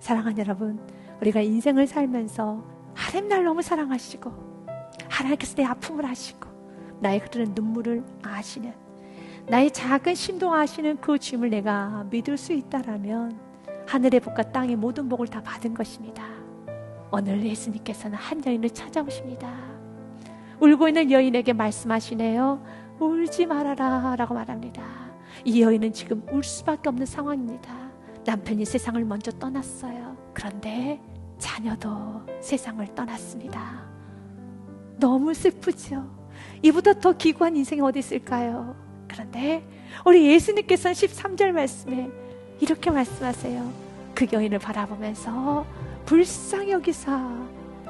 사랑하는 여러분, 우리가 인생을 살면서 하나님 날 너무 사랑하시고 하나님께서 내 아픔을 아시고 나의 흐르는 눈물을 아시는 나의 작은 심동 아시는 그 주님을 내가 믿을 수 있다라면 하늘의 복과 땅의 모든 복을 다 받은 것입니다. 오늘 예수님께서는 한 여인을 찾아오십니다. 울고 있는 여인에게 말씀하시네요. 울지 말아라 라고 말합니다. 이 여인은 지금 울 수밖에 없는 상황입니다. 남편이 세상을 먼저 떠났어요. 그런데 자녀도 세상을 떠났습니다. 너무 슬프죠. 이보다 더 기구한 인생이 어디 있을까요? 그런데 우리 예수님께서는 13절 말씀에 이렇게 말씀하세요. 그 여인을 바라보면서 불쌍히 여기사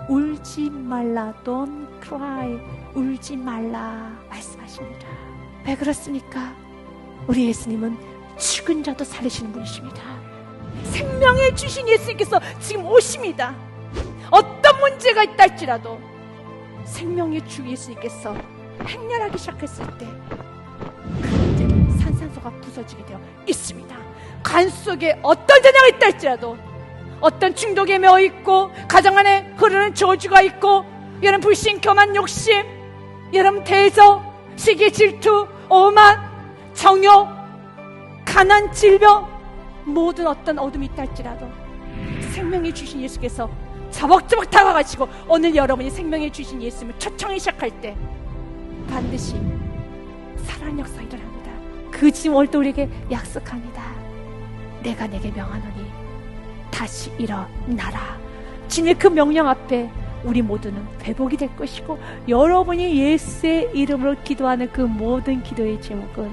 울지 말라 don't cry 울지 말라 말씀하십니다. 왜 그렇습니까? 우리 예수님은 죽은 자도 살리시는 분이십니다. 생명을 주신 예수님께서 지금 오십니다. 어떤 문제가 있다 할지라도 생명의 주 예수님께서 행렬하기 시작했을 때 그 문제는 산산소가 부서지게 되어 있습니다. 간 속에 어떤 전쟁이 있다 할지라도 어떤 중독에 매어 있고 가정 안에 흐르는 저주가 있고 여러분 불신, 교만, 욕심 여러분 대저, 시기, 질투, 오만, 정욕, 가난, 질병 모든 어떤 어둠이 있다 할지라도 생명이 주신 예수께서 자벅자벅 다가가시고 오늘 여러분이 생명이 주신 예수님을 초청하기 시작할 때 반드시 살아난 역사 일어납니다. 그 오늘 또 우리에게 약속합니다. 내가 내게 명하노니 다시 일어나라. 주님의 그 명령 앞에 우리 모두는 회복이 될 것이고 여러분이 예수의 이름으로 기도하는 그 모든 기도의 제목은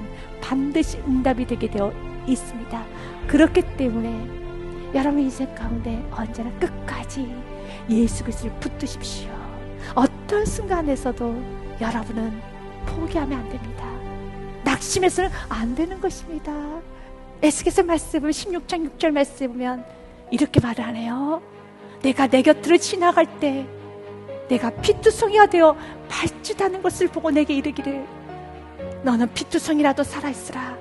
반드시 응답이 되게 되어 있습니다. 그렇기 때문에 여러분 인생 가운데 언제나 끝까지 예수 그리스도를 붙드십시오. 어떤 순간에서도 여러분은 포기하면 안 됩니다. 낙심해서는 안 되는 것입니다. 에스겔서 말씀 보면 16장 6절 말씀 보면 이렇게 말을 하네요. 내가 내 곁으로 지나갈 때 내가 피투성이가 되어 발짓하는 것을 보고 내게 이르기를 너는 피투성이라도 살아있으라.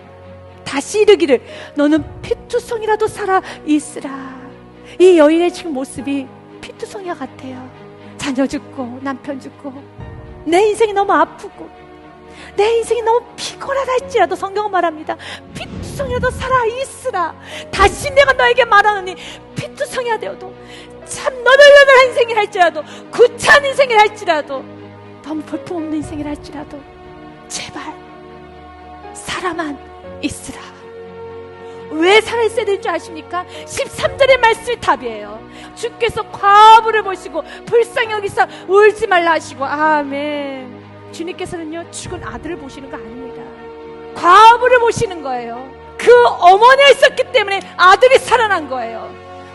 다시 이르기를 너는 피투성이라도 살아있으라. 이 여인의 지금 모습이 피투성이와 같아요. 자녀 죽고 남편 죽고 내 인생이 너무 아프고 내 인생이 너무 피곤하다 할지라도 성경은 말합니다. 피투성이라도 살아있으라. 다시 내가 너에게 말하노니 피투성이야 되어도 참 너덜너덜한 인생이 할지라도 구차한 인생이 할지라도 너무 볼품없는 인생이 할지라도 제발 살아만 있으라. 왜 살아있어야 되는 줄 아십니까? 13절의 말씀이 답이에요. 주께서 과부를 보시고 불쌍히 여기서 울지 말라 하시고 아멘. 주님께서는요 죽은 아들을 보시는 거 아닙니다. 과부를 보시는 거예요. 그 어머니가 있었기 때문에 아들이 살아난 거예요.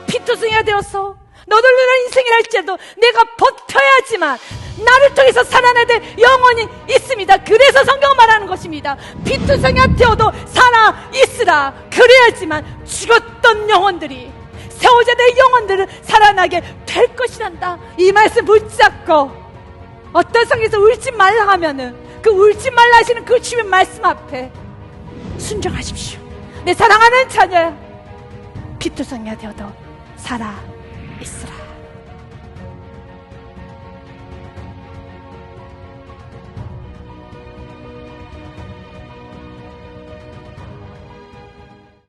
피투성이가 되어서 너덜너덜한 인생을 할지라도 내가 버텨야지만 나를 통해서 살아나될 영혼이 있습니다. 그래서 성경 말하는 것입니다. 피투성이가 되어도 살아 있으라. 그래야지만 죽었던 영혼들이 세워져 될 영혼들은 살아나게 될 것이란다. 이 말씀 붙잡고 어떤 성에서 울지 말라 하면은 그 울지 말라 하시는 그 주의 말씀 앞에 순종하십시오. 내 사랑하는 자녀야. 피투성이가 되어도 살아 있으라.